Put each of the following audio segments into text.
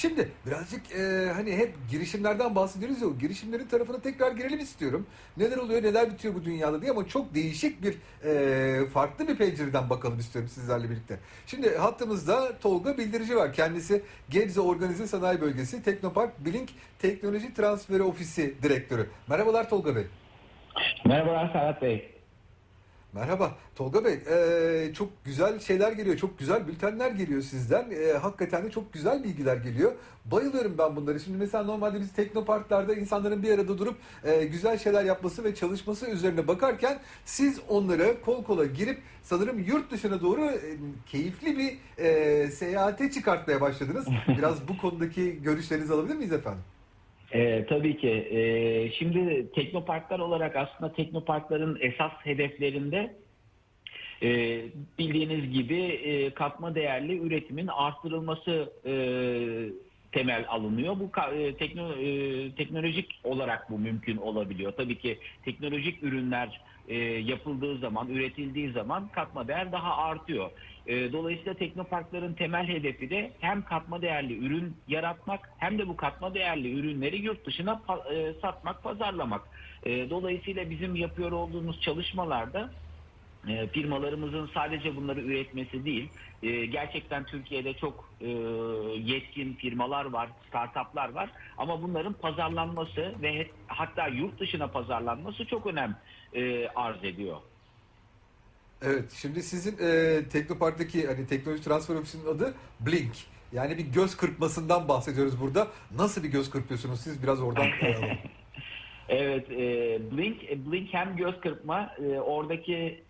Şimdi birazcık e, hani hep girişimlerden bahsediyoruz ya o girişimlerin tarafına tekrar girelim istiyorum. Neler oluyor neler bitiyor bu dünyada diye ama çok değişik bir e, farklı bir pencereden bakalım istiyorum sizlerle birlikte. Şimdi hattımızda Tolga Bildirici var. Kendisi Gebze Organize Sanayi Bölgesi Teknopark Blink Teknoloji Transferi Ofisi Direktörü. Merhabalar Tolga Bey. Merhabalar Serhat Bey. Merhaba Tolga Bey. Ee, çok güzel şeyler geliyor, çok güzel bültenler geliyor sizden. Ee, hakikaten de çok güzel bilgiler geliyor. Bayılıyorum ben bunları. Şimdi mesela normalde biz teknoparklarda insanların bir arada durup e, güzel şeyler yapması ve çalışması üzerine bakarken siz onları kol kola girip sanırım yurt dışına doğru e, keyifli bir e, seyahate çıkartmaya başladınız. Biraz bu konudaki görüşlerinizi alabilir miyiz efendim? Ee, tabii ki. Ee, şimdi teknoparklar olarak aslında teknoparkların esas hedeflerinde e, bildiğiniz gibi e, katma değerli üretimin artırılması e, temel alınıyor. Bu e, e, teknolojik olarak bu mümkün olabiliyor. Tabii ki teknolojik ürünler e, yapıldığı zaman, üretildiği zaman katma değer daha artıyor. Dolayısıyla teknoparkların temel hedefi de hem katma değerli ürün yaratmak hem de bu katma değerli ürünleri yurt dışına satmak, pazarlamak. Dolayısıyla bizim yapıyor olduğumuz çalışmalarda e, firmalarımızın sadece bunları üretmesi değil, e, gerçekten Türkiye'de çok e, yetkin firmalar var, startuplar var ama bunların pazarlanması ve hatta yurt dışına pazarlanması çok önem e, arz ediyor. Evet, şimdi sizin e, Teknopark'taki hani teknoloji transfer ofisinin adı Blink. Yani bir göz kırpmasından bahsediyoruz burada. Nasıl bir göz kırpıyorsunuz siz? Biraz oradan. Evet, e, Blink, Blink hem göz kırpma, e, oradaki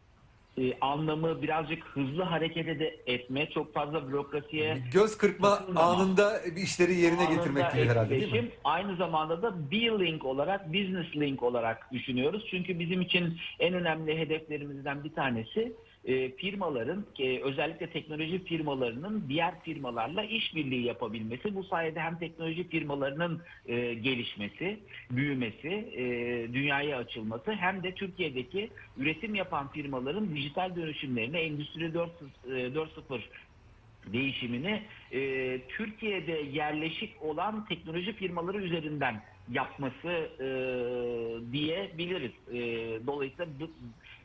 e, anlamı birazcık hızlı hareket ede- etme, çok fazla bürokrasiye göz kırpma Anında. anında bir işleri yerine anında getirmek gibi herhalde değil mi? etkileşim, Aynı zamanda da B-Link olarak, Business Link olarak düşünüyoruz. Çünkü bizim için en önemli hedeflerimizden bir tanesi e, firmaların, e, özellikle teknoloji firmalarının diğer firmalarla işbirliği yapabilmesi. Bu sayede hem teknoloji firmalarının e, gelişmesi, büyümesi, e, dünyaya açılması hem de Türkiye'deki üretim yapan firmaların dijital dönüşümlerini Endüstri 4.0 e, 4.0 değişimini e, Türkiye'de yerleşik olan teknoloji firmaları üzerinden yapması e, diyebiliriz. E, dolayısıyla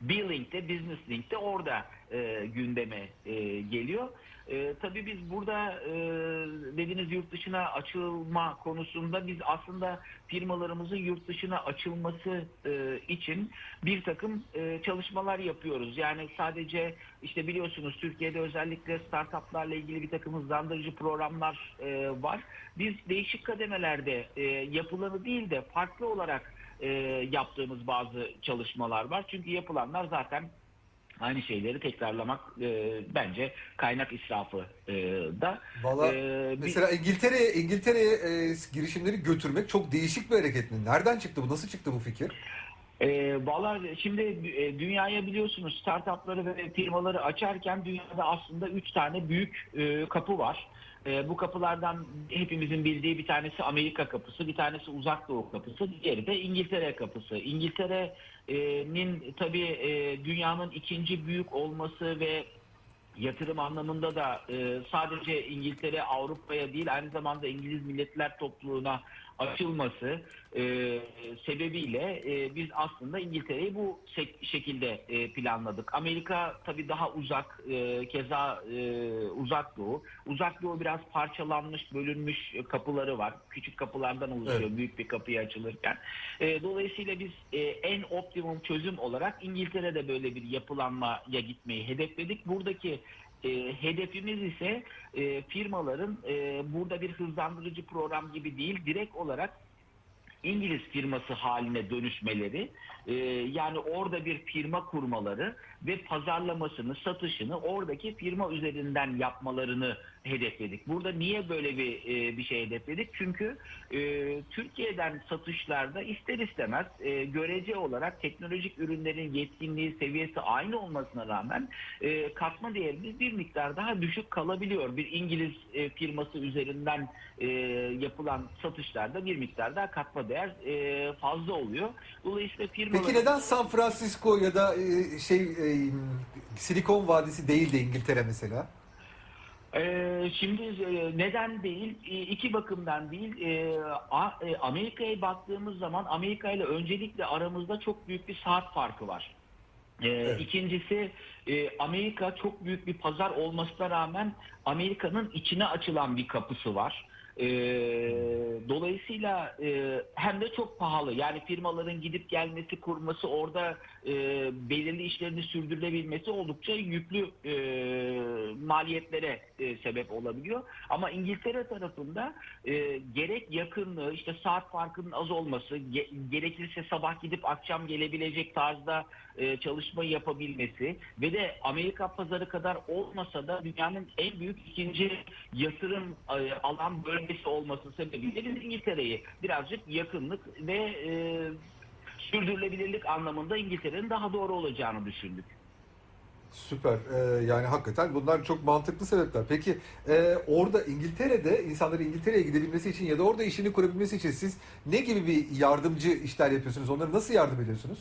B-Link'te, Business Link'te orada e, gündeme e, geliyor. E, tabii biz burada e, dediğiniz yurt dışına açılma konusunda biz aslında firmalarımızın yurt dışına açılması e, için bir takım e, çalışmalar yapıyoruz. Yani sadece işte biliyorsunuz Türkiye'de özellikle startuplarla ilgili bir takım hızlandırıcı programlar e, var. Biz değişik kademelerde e, yapılanı değil de farklı olarak e, yaptığımız bazı çalışmalar var. Çünkü yapılanlar zaten aynı şeyleri tekrarlamak e, bence kaynak israfı e, da. Valla bir- mesela İngiltere'ye İngiltere'ye e, girişimleri götürmek çok değişik bir hareket mi? Nereden çıktı bu? Nasıl çıktı bu fikir? E, Valla şimdi e, dünyaya biliyorsunuz startupları ve firmaları açarken dünyada aslında üç tane büyük e, kapı var. E, bu kapılardan hepimizin bildiği bir tanesi Amerika kapısı, bir tanesi Uzak Doğu kapısı, diğeri de İngiltere kapısı. İngiltere'nin tabii e, dünyanın ikinci büyük olması ve yatırım anlamında da e, sadece İngiltere Avrupa'ya değil aynı zamanda İngiliz Milletler Topluluğu'na açılması e, sebebiyle e, biz aslında İngiltere'yi bu şek- şekilde e, planladık. Amerika tabii daha uzak, e, keza e, uzak doğu. Uzak doğu biraz parçalanmış, bölünmüş kapıları var. Küçük kapılardan oluşuyor Evet. büyük bir kapıyı açılırken. E, dolayısıyla biz e, en optimum çözüm olarak İngiltere'de böyle bir yapılanmaya gitmeyi hedefledik. Buradaki e, hedefimiz ise e, firmaların e, burada bir hızlandırıcı program gibi değil, direkt olarak İngiliz firması haline dönüşmeleri, e, yani orada bir firma kurmaları ve pazarlamasını, satışını oradaki firma üzerinden yapmalarını hedefledik. Burada niye böyle bir e, bir şey hedefledik? Çünkü e, Türkiye'den satışlarda ister istemez e, görece olarak teknolojik ürünlerin yetkinliği seviyesi aynı olmasına rağmen e, katma değerimiz bir miktar daha düşük kalabiliyor. Bir İngiliz e, firması üzerinden e, yapılan satışlarda bir miktar daha katma değer e, fazla oluyor. Dolayısıyla firmalar Peki neden San Francisco ya da e, şey e, Silikon Vadisi değil de İngiltere mesela? Ee, şimdi e, neden değil? E, iki bakımdan değil. E, A- e, Amerika'ya baktığımız zaman Amerika ile öncelikle aramızda çok büyük bir saat farkı var. Ee, Evet. İkincisi e, Amerika çok büyük bir pazar olmasına rağmen Amerika'nın içine açılan bir kapısı var. Ee, dolayısıyla e, hem de çok pahalı. Yani firmaların gidip gelmesi, kurması, orada e, belirli işlerini sürdürülebilmesi oldukça yüklü e, maliyetlere e, sebep olabiliyor. Ama İngiltere tarafında e, gerek yakınlığı, işte saat farkının az olması, ge- gerekirse sabah gidip akşam gelebilecek tarzda e, çalışma yapabilmesi ve de Amerika pazarı kadar olmasa da dünyanın en büyük ikinci yatırım e, alan bölgesi olması sebebiyle biz İngiltere'yi birazcık yakınlık ve e, sürdürülebilirlik anlamında İngiltere'nin daha doğru olacağını düşündük. Süper. Ee, yani hakikaten bunlar çok mantıklı sebepler. Peki e, orada İngiltere'de insanların İngiltere'ye gidebilmesi için ya da orada işini kurabilmesi için siz ne gibi bir yardımcı işler yapıyorsunuz? Onlara nasıl yardım ediyorsunuz?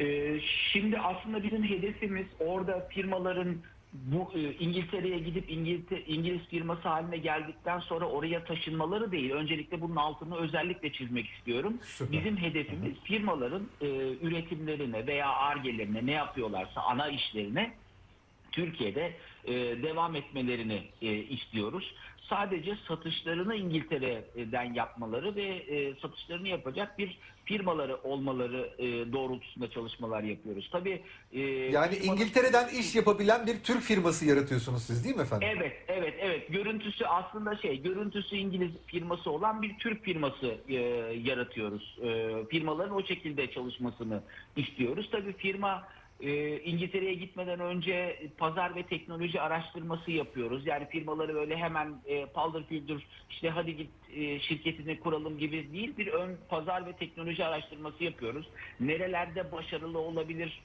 Ee, Şimdi aslında bizim hedefimiz orada firmaların bu e, İngiltere'ye gidip İngiltere, İngiliz firması haline geldikten sonra oraya taşınmaları değil. Öncelikle bunun altını özellikle çizmek istiyorum. Süper. Bizim hedefimiz firmaların e, üretimlerine veya argelerine ne yapıyorlarsa ana işlerine Türkiye'de e, devam etmelerini e, istiyoruz. Sadece satışlarını İngiltere'den yapmaları ve e, satışlarını yapacak bir firmaları olmaları e, doğrultusunda çalışmalar yapıyoruz. Tabii e, Yani firmalar- İngiltere'den iş yapabilen bir Türk firması yaratıyorsunuz siz değil mi efendim? Evet, evet, evet. Görüntüsü aslında şey, görüntüsü İngiliz firması olan bir Türk firması e, yaratıyoruz. E, firmaların o şekilde çalışmasını istiyoruz. Tabii firma e, İngiltere'ye gitmeden önce pazar ve teknoloji araştırması yapıyoruz. Yani firmaları öyle hemen e, paldır küldür işte hadi git e, şirketini kuralım gibi değil. Bir ön pazar ve teknoloji araştırması yapıyoruz. Nerelerde başarılı olabilir?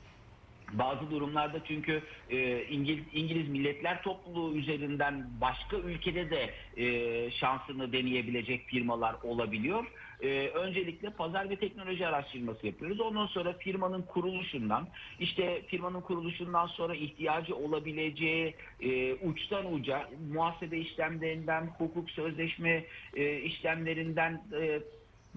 Bazı durumlarda çünkü e, İngiliz, İngiliz Milletler Topluluğu üzerinden başka ülkede de e, şansını deneyebilecek firmalar olabiliyor. E, öncelikle pazar ve teknoloji araştırması yapıyoruz. Ondan sonra firmanın kuruluşundan, işte firmanın kuruluşundan sonra ihtiyacı olabileceği e, uçtan uca muhasebe işlemlerinden, hukuk sözleşme e, işlemlerinden, e,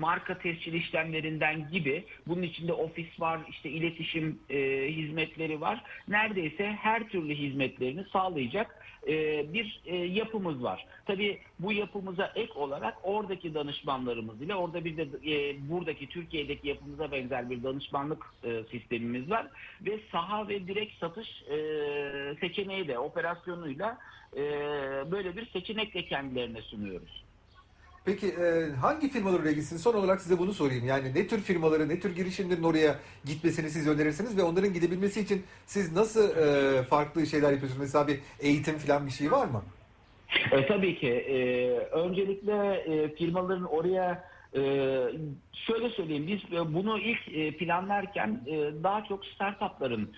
marka tescil işlemlerinden gibi bunun içinde ofis var, işte iletişim e, hizmetleri var. Neredeyse her türlü hizmetlerini sağlayacak e, bir e, yapımız var. Tabii bu yapımıza ek olarak oradaki danışmanlarımız ile orada bir de e, buradaki Türkiye'deki yapımıza benzer bir danışmanlık e, sistemimiz var ve saha ve direkt satış e, seçeneği de operasyonuyla e, böyle bir seçenek de kendilerine sunuyoruz. Peki e, hangi firmalar oraya gitsin? Son olarak size bunu sorayım. Yani ne tür firmaları, ne tür girişimlerin oraya gitmesini siz önerirsiniz ve onların gidebilmesi için siz nasıl e, farklı şeyler yapıyorsunuz? Mesela bir eğitim falan bir şey var mı? E, tabii ki. E, öncelikle e, firmaların oraya e, şöyle söyleyeyim biz e, bunu ilk e, planlarken e, daha çok startupların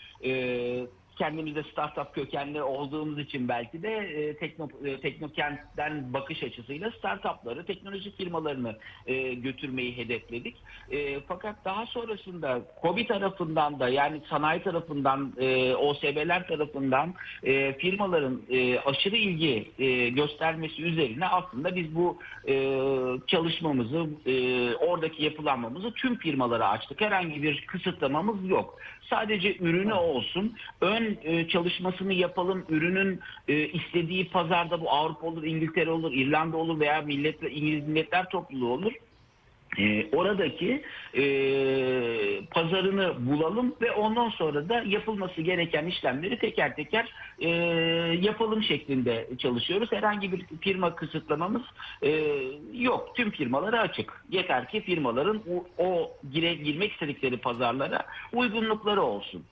kendimizde startup kökenli olduğumuz için belki de e, tekno, e, teknokent'ten bakış açısıyla startupları, teknoloji firmalarını e, götürmeyi hedefledik. E, fakat daha sonrasında KOBİ tarafından da yani sanayi tarafından, e, OSB'ler tarafından e, firmaların e, aşırı ilgi e, göstermesi üzerine aslında biz bu e, çalışmamızı, e, oradaki yapılanmamızı tüm firmalara açtık. Herhangi bir kısıtlamamız yok. Sadece ürünü olsun, ön e, çalışmasını yapalım, ürünün e, istediği pazarda bu Avrupa olur, İngiltere olur, İrlanda olur veya milletler, İngiliz Milletler Topluluğu olur. E, oradaki pazarını bulalım ve ondan sonra da yapılması gereken işlemleri teker teker yapalım şeklinde çalışıyoruz. Herhangi bir firma kısıtlamamız yok. Tüm firmalara açık. Yeter ki firmaların o, o girmek istedikleri pazarlara uygunlukları olsun.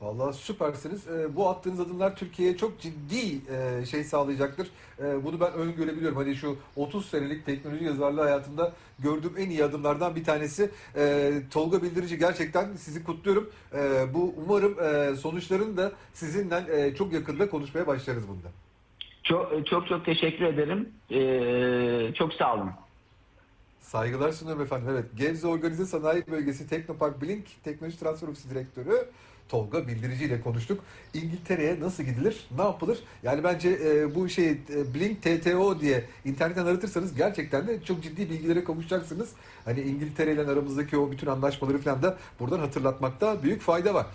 Vallahi süpersiniz. E, bu attığınız adımlar Türkiye'ye çok ciddi e, şey sağlayacaktır. E, bunu ben öngörebiliyorum. Hani şu 30 senelik teknoloji yazarlığı hayatımda gördüğüm en iyi adımlardan bir tanesi. E, Tolga Bildirici gerçekten sizi kutluyorum. E, bu umarım e, sonuçlarını da sizinle e, çok yakında konuşmaya başlarız bunda. Çok çok çok teşekkür ederim. E, çok sağ olun. Saygılar sunuyorum efendim. Evet, Gebze Organize Sanayi Bölgesi Teknopark Blink Teknoloji Transfer Ofisi Direktörü Tolga Bildirici ile konuştuk. İngiltere'ye nasıl gidilir, ne yapılır? Yani bence e, bu şey e, Blink TTO diye internetten aratırsanız gerçekten de çok ciddi bilgilere kavuşacaksınız. Hani İngiltere ile aramızdaki o bütün anlaşmaları falan da buradan hatırlatmakta büyük fayda var.